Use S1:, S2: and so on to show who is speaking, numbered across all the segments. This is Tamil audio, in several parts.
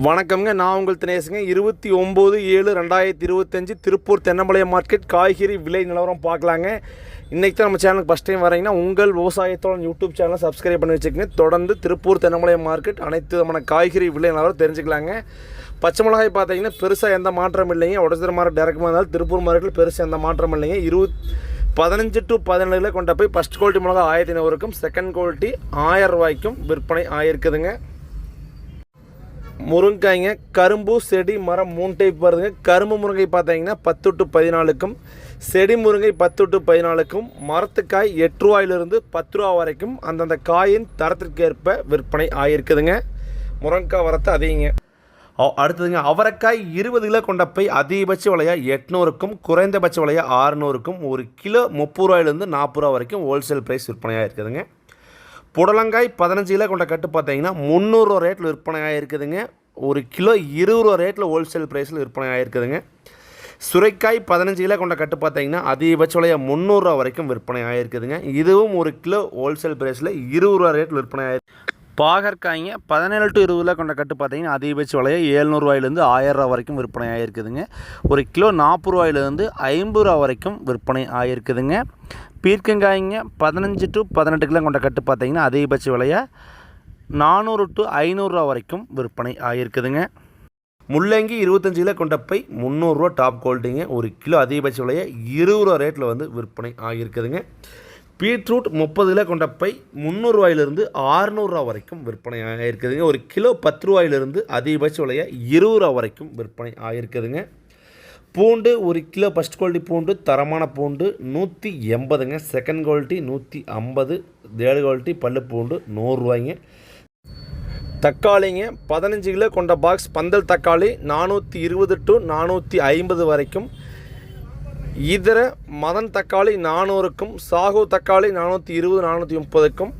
S1: வணக்கம்ங்க. நான் உங்கள் தினேசுங்க. இருபத்தி ஒம்பது ஏழு ரெண்டாயிரத்தி இருபத்தஞ்சி திருப்பூர் தென்னம்பாளையம் மார்க்கெட் காய்கறி விலை நிலவரம் பார்க்கலாங்க. இன்றைக்கி தான் நம்ம சேனலுக்கு ஃபஸ்ட் டைம் வரீங்கன்னா உங்கள் விவசாயத்தோட யூடியூப் சேனலை சப்ஸ்கிரைப் பண்ணி வச்சுக்கங்க. தொடர்ந்து திருப்பூர் தென்னம்பாளையம் மார்க்கெட் அனைத்து விதமான காய்கறி விலை நிலவரம் தெரிஞ்சுக்கலாங்க. பச்சை மிளகாய் பார்த்தீங்கன்னா பெருசாக எந்த மாற்றம் இல்லைங்க. உடச்சிர மார்க்கெட் டேரக்டமாக இருந்தாலும் திருப்பூர் மார்க்கெட்டில் பெருசாக எந்த மாற்றம் இல்லைங்க. இருபத் பதினஞ்சு டு பதினேழுல கொண்ட போய் ஃபஸ்ட் குவாலிட்டி மிளகா ஆயிரத்தி ஐநூறுக்கும் செகண்ட் குவாலிட்டி ஆயிரம் ரூபாய்க்கும் விற்பனை ஆகிருக்குதுங்க முருங்காய்ங்க கரும்பு செடி மரம் மூணு டைப் வருதுங்க. கரும்பு முருங்கை பார்த்தீங்கன்னா பத்து டு பதினாலுக்கும் செடி முருங்கை பத்து டு பதினாலுக்கும் மரத்துக்காய் எட்டு ரூபாயிலிருந்து பத்து ரூபா வரைக்கும் அந்தந்த காயின் தரத்திற்கேற்ப விற்பனை ஆகியிருக்குதுங்க. முருங்கைக்காய் வரத்து அதிகங்க. அடுத்ததுங்க அவரைக்காய் இருபது கிலோ கொண்ட போய் அதிகபட்ச விலையா எட்நூறுக்கும் குறைந்தபட்ச விலையா ஆறுநூறுக்கும் ஒரு கிலோ முப்பது ரூபாயிலேருந்து நாற்பது ரூபா வரைக்கும் ஹோல்சேல் ப்ரைஸ் விற்பனையாக இருக்குதுங்க புடலங்காய் பதினஞ்சு கிலோ கொண்ட கட்டு பார்த்தீங்கன்னா முந்நூறுரூவா ரேட்டில் விற்பனை ஆகிருக்குதுங்க ஒரு கிலோ இருபது ரூபா ரேட்டில் ஹோல்சேல் ப்ரைஸில் விற்பனை ஆகிருக்குதுங்க சுரைக்காய் பதினஞ்சு கிலோ கொண்ட கட்டு பார்த்தீங்கன்னா அதிகபட்ச விலையை முந்நூறுரூவா வரைக்கும் விற்பனை ஆகிருக்குதுங்க இதுவும் ஒரு கிலோ ஹோல்சேல் ப்ரைஸில் இருபது ரூபா ரேட்டில் விற்பனை ஆயிருக்கு பாகற்காய்ங்க பதினேழு டு இருபதுல கொண்ட கட்டு பார்த்தீங்கன்னா அதிகபட்ச விலையை ஏழ்நூறுவாயிலேருந்து ஆயிரரூவா வரைக்கும் விற்பனை ஆகிருக்குதுங்க ஒரு கிலோ நாற்பது ரூபாயிலேருந்து ஐம்பது ரூபா வரைக்கும் விற்பனை ஆகிருக்குதுங்க பீர்க்கங்காய்ங்க பதினஞ்சு டு பதினெட்டு கிலோ கொண்ட கட்டு பார்த்தீங்கன்னா அதிகபட்ச விலையை? நானூறு டு ஐநூறுரூவா வரைக்கும் விற்பனை ஆகியிருக்குதுங்க. முள்ளங்கி இருபத்தஞ்சு கிலோ கொண்ட பை முந்நூறுரூவா டாப் குவாலிட்டிங்க ஒரு கிலோ அதிகபட்ச விலையை? இருபது ரூபா ரேட்டில் வந்து விற்பனை ஆகியிருக்குதுங்க. பீட்ரூட் முப்பது கிலோ கொண்ட பை முந்நூறுரூவாயிலிருந்து ஆறுநூறுரூவா வரைக்கும் விற்பனை ஆகியிருக்குதுங்க. ஒரு கிலோ பத்து ரூபாயிலிருந்து அதிகபட்ச விலையை? இருபது ரூபா வரைக்கும் விற்பனை ஆகியிருக்குதுங்க. பூண்டு ஒரு கிலோ ஃபஸ்ட் குவாலிட்டி பூண்டு தரமான பூண்டு நூற்றி எண்பதுங்க. செகண்ட் குவாலிட்டி நூற்றி ஐம்பது. தேர்டு குவாலிட்டி பல்லு பூண்டு நூறுரூவாய்ங்க தக்காளிங்க பதினஞ்சு கிலோ கொண்ட பாக்ஸ் பந்தல் தக்காளி நானூற்றி இருபது டு நானூற்றி ஐம்பது வரைக்கும். இதர மதன் தக்காளி நானூறுக்கும் சாகு தக்காளி நானூற்றி இருபது நானூற்றி முப்பதுக்கும்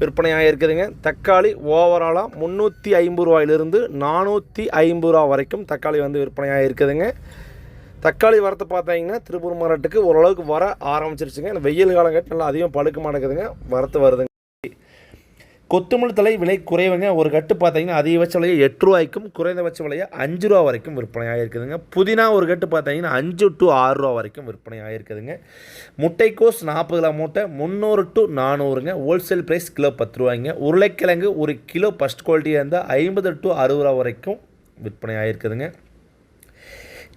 S1: விற்பனையாக இருக்குதுங்க தக்காளி ஓவராலாக முந்நூற்றி ஐம்பது ரூபாயிலிருந்து நானூற்றி ஐம்பது ரூபா வரைக்கும் தக்காளி வந்து விற்பனையாக இருக்குதுங்க தக்காளி வரத்தை பார்த்தீங்கன்னா திருப்பூர் மாவட்டத்துக்கு ஓரளவுக்கு வர ஆரம்பிச்சிருச்சுங்க. இந்த வெயில் காலம் கட்டி நல்லா அதிகம் பழுக்க மாட்டேங்குதுங்க. வரத்து வருதுங்க. கொத்தமல்லி தலை விலை குறைவுங்க. ஒரு கட்டு பார்த்தீங்கன்னா அதிகபட்ச விலையை எட்டு ரூபாய்க்கும் குறைந்தபட்ச விலையை அஞ்சு ரூபா வரைக்கும் விற்பனை ஆகிருக்குதுங்க புதினா ஒரு கட்டு பார்த்தீங்கன்னா அஞ்சு டு ஆறு ரூபா வரைக்கும் விற்பனை ஆகிருக்குதுங்க முட்டைக்கோஸ் நாற்பது கிலோ மூட்டை முந்நூறு டு நானூறுங்க. ஹோல்சேல் ப்ரைஸ் கிலோ பத்து ரூபாய்ங்க. உருளைக்கிழங்கு ஒரு கிலோ ஃபஸ்ட் குவாலிட்டியாக இருந்தால் ஐம்பது டு அறுபது ரூபா வரைக்கும் விற்பனை ஆகிருக்குதுங்க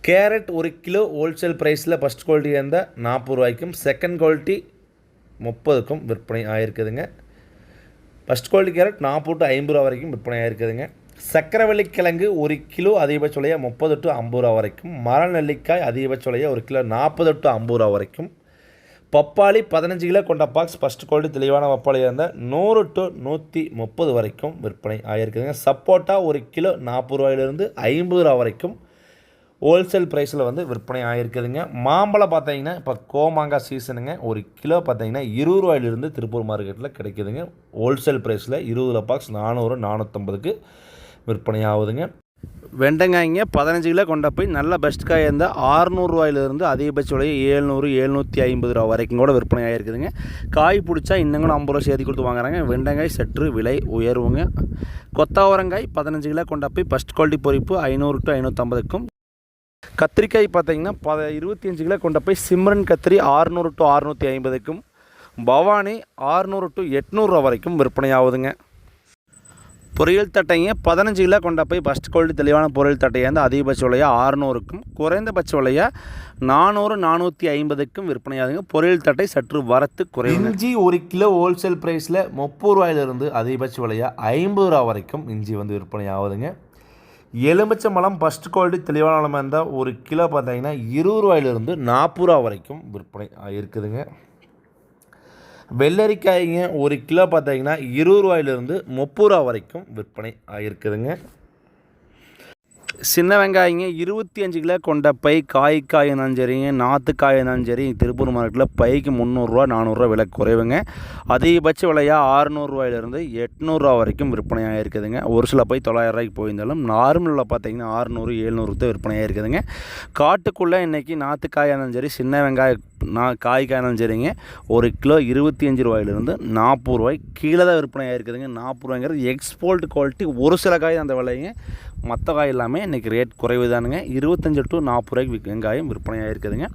S1: கேரட் ஒரு கிலோ ஹோல்சேல் ப்ரைஸில் ஃபஸ்ட் குவாலிட்டியாக இருந்தால் நாற்பது ரூபாய்க்கும் செகண்ட் குவாலிட்டி முப்பதுக்கும் விற்பனை ஆகிருக்குதுங்க ஃபஸ்ட் குவாலிட்டி கேரட் நாற்பது டு ஐம்பது ரூபா வரைக்கும் விற்பனை ஆகிருக்குதுங்க சக்கரவள்ளி கிழங்கு ஒரு கிலோ அதிகபட்ச விலையாக முப்பது டு ஐம்பது ரூபா வரைக்கும். மர நெல்லிக்காய் அதிகபட்ச விலையாக ஒரு கிலோ நாற்பது டு ஐம்பது ரூபா வரைக்கும். பப்பாளி பதினஞ்சு கிலோ கொண்ட பாக்ஸ் ஃபஸ்ட் குவாலிட்டி தெளிவான பப்பாளியாக இருந்தால் நூறு டு நூற்றி முப்பது வரைக்கும் விற்பனை ஆகிருக்குதுங்க சப்போட்டா ஒரு கிலோ நாற்பது ரூபாயிலிருந்து ஐம்பது ரூபா வரைக்கும். ஹோல்சேல் ப்ரைஸில் வந்து விற்பனை ஆகிருக்குதுங்க மாம்பழம் பார்த்தீங்கன்னா இப்போ கோமாங்காய் சீசனுங்க ஒரு கிலோ பார்த்தீங்கன்னா இருபது ரூபாயிலிருந்து திருப்பூர் மார்க்கெட்டில் கிடைக்குதுங்க. ஹோல்சேல் ப்ரைஸில் இருபது பாக்ஸ் நானூறு நானூற்றம்பதுக்கு விற்பனை ஆகுதுங்க. வெண்டங்காய்ங்க பதினஞ்சு கிலோ கொண்ட போய் நல்ல பெஸ்ட் காய் இருந்தால் ஆறுநூறுவாயிலிருந்து அதிகபட்ச விலை ஏழ்நூறு எழுநூற்றி ஐம்பது ரூபா வரைக்கும் கூட விற்பனை ஆகிருக்குதுங்க காய் பிடிச்சா இன்னும் கூட ஐம்பது ரூபா சேர்த்து கொடுத்து வாங்குறாங்க. வெண்டங்காய் சற்று விலை உயர்வுங்க கொத்தாவரங்காய் பதினஞ்சு கிலோ கொண்ட போய் ஃபஸ்ட் குவாலிட்டி பொறிப்பு ஐநூறு டு ஐநூற்றம்பதுக்கும் கத்திரிக்காய் பார்த்தீங்கன்னா பத இருபத்தி அஞ்சு கிலோ கொண்ட போய் சிம்ரன் கத்திரி ஆறுநூறு டு அறுநூற்றி ஐம்பதுக்கும் பவானி ஆறுநூறு டு எட்நூறுரூவா வரைக்கும் விற்பனை ஆகுதுங்க பொரியல் தட்டைங்க பதினஞ்சு கிலோ கொண்ட போய் ஃபஸ்ட் குவாலிட்டி தெளிவான பொரியல் தட்டையாக வந்து அதிகபட்ச விலையாக ஆறுநூறுக்கும் குறைந்தபட்ச விலையாக நானூறு நானூற்றி ஐம்பதுக்கும் விற்பனையாகுதுங்க. பொரியல் தட்டை சற்று வரத்து குறையும் இஞ்சி ஒரு கிலோ ஹோல்சேல் ப்ரைஸில் முப்பது ரூபாயிலிருந்து அதிகபட்ச விலையாக ஐம்பது ரூபா வரைக்கும் இஞ்சி வந்து விற்பனை ஆகுதுங்க எலுமிச்சை பழம் ஃபஸ்ட் குவாலிட்டி தெளிவான பழமாக இருந்தால் ஒரு கிலோ பார்த்தீங்கன்னா இருபது ரூபாயிலிருந்து நாற்பது ரூபா வரைக்கும் விற்பனை இருக்குதுங்க வெள்ளரிக்காய்ங்க ஒரு கிலோ பார்த்தீங்கன்னா இருபது ரூபாயிலிருந்து முப்பது ரூபா வரைக்கும் விற்பனை ஆகிருக்குதுங்க சின்ன வெங்காயங்க இருபத்தி அஞ்சு கிலோ கொண்ட பை காய் காய் இருந்தாலும் சரிங்க நாற்று காய் இருந்தாலும் சரி திருப்பூர் மார்க்கெட்டில் பைக்கு முந்நூறுரூவா நானூறுரூவா விலை குறைவுங்க. அதிகபட்ச விலையாக ஆறுநூறுவாயிலிருந்து எட்நூறுரூவா வரைக்கும் விற்பனையாக இருக்குதுங்க. ஒரு சில பை தொள்ளாயிரம் ரூபாய்க்கு போயிருந்தாலும் நார்மலில் பார்த்தீங்கன்னா ஆறுநூறு எழுநூறு தான் விற்பனையாக இருக்குதுங்க. காட்டுக்குள்ளே இன்றைக்கி நாற்று காயாக இருந்தாலும் சரி சின்ன வெங்காய நான் காய் காயினாலும் சரிங்க ஒரு கிலோ இருபத்தி அஞ்சு ரூபாயிலிருந்து நாற்பது ரூபாய் கீழே தான் விற்பனையாக இருக்குதுங்க. நாற்பது ரூபாய்ங்கிறது எக்ஸ்போர்ட் குவாலிட்டி ஒரு சில காய் அந்த விலைங்க.
S2: மற்ற காய் எல்லாமே இன்றைக்கி ரேட் குறைவு தானுங்க இருபத்தஞ்சி டு நாற்பது ரூபாய்க்கு வெங்காயம் விற்பனை ஆகிருக்குதுங்க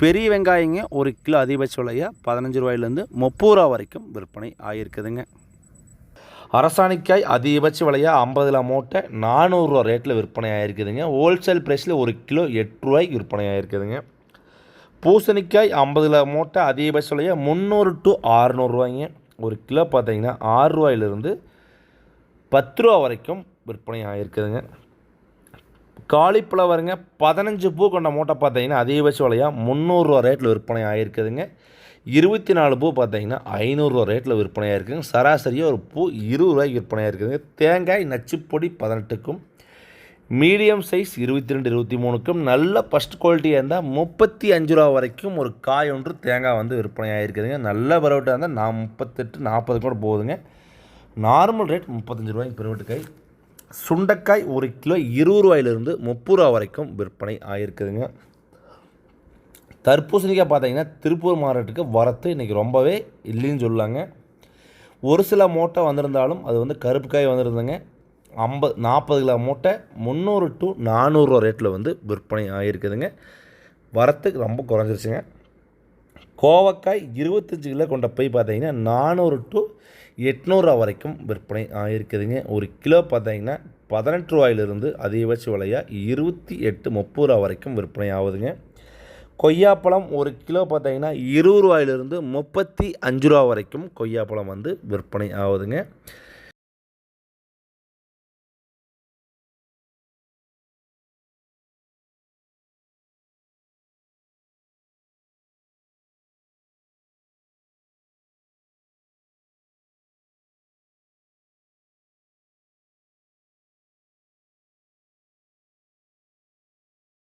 S2: பெரிய வெங்காயங்க ஒரு கிலோ அதிகபட்ச விலையாக பதினஞ்சு ரூபாயிலேருந்து முப்பது ரூபா வரைக்கும் விற்பனை ஆகிருக்குதுங்க
S1: அரசாணிக்காய் அதிகபட்ச விலையாக ஐம்பதுல மூட்டை நானூறுரூவா ரேட்டில் விற்பனை ஆகிருக்குதுங்க ஹோல்சேல் ப்ரைஸில் ஒரு கிலோ எட்டு ரூபாய்க்கு விற்பனை ஆகிருக்குதுங்க பூசணிக்காய் ஐம்பதுல மூட்டை அதிகபட்ச விலையாக முந்நூறு டு ஆறுநூறுவாய்ங்க ஒரு கிலோ பார்த்தீங்கன்னா ஆறு ரூபாயிலிருந்து பத்து ரூபா வரைக்கும் விற்பனை ஆகிருக்குதுங்க காலிஃப்ளவருங்க பதினஞ்சு பூ கொண்ட மூட்டை பார்த்தீங்கன்னா அதிகபட்ச விலையாக முந்நூறுரூவா ரேட்டில் விற்பனை ஆகிருக்குதுங்க இருபத்தி நாலு பூ பார்த்தீங்கன்னா ஐநூறுரூவா ரேட்டில் விற்பனை இருக்குதுங்க சராசரியாக ஒரு பூ இருபது ரூபாய்க்கு விற்பனை ஆகிருக்குதுங்க தேங்காய் நச்சுப்பொடி பதினெட்டுக்கும் மீடியம் சைஸ் இருபத்தி ரெண்டு இருபத்தி மூணுக்கும் நல்ல ஃபஸ்ட் குவாலிட்டியாக இருந்தால் முப்பத்தி அஞ்சு ரூபா வரைக்கும் ஒரு காய் ஒன்று தேங்காய் வந்து விற்பனையாக இருக்குதுங்க நல்ல பரவட்டாக இருந்தால் நான் முப்பத்தெட்டு நாற்பது கூட போகுதுங்க. நார்மல் ரேட் முப்பத்தஞ்சு ரூபாய்க்கு பெருவட்டு காய் சுண்டைக்காய் ஒரு கிலோ இருபது ரூபாயிலிருந்து முப்பது ரூபா வரைக்கும் விற்பனை ஆகிருக்குதுங்க தர்பூசணிக்காய் பார்த்தீங்கன்னா திருப்பூர் மாவட்டத்துக்கு வரத்து இன்றைக்கி ரொம்பவே இல்லைன்னு சொல்லாங்க ஒரு சில மூட்டை வந்திருந்தாலும் அது வந்து கருப்பு காய் வந்திருந்தங்க. ஐம்பது நாற்பது கிலோ மூட்டை முந்நூறு டு நானூறுரூவா ரேட்டில் வந்து விற்பனை ஆகிருக்குதுங்க வரத்துக்கு ரொம்ப குறைஞ்சிருச்சுங்க. கோவக்காய் இருபத்தஞ்சு கிலோ கொண்ட போய் பார்த்தீங்கன்னா நானூறு டு எட்நூறுரூவா வரைக்கும் விற்பனை ஆகிருக்குதுங்க ஒரு கிலோ பார்த்தீங்கன்னா பதினெட்டு ரூபாயிலிருந்து அதிகபட்ச விலையாக இருபத்தி எட்டு முப்பது ரூபா வரைக்கும் விற்பனை ஆகுதுங்க. கொய்யாப்பழம் ஒரு கிலோ பார்த்தீங்கன்னா இருபது ரூபாயிலிருந்து முப்பத்தி அஞ்சு ரூபா வரைக்கும் கொய்யாப்பழம் வந்து விற்பனை ஆகுதுங்க.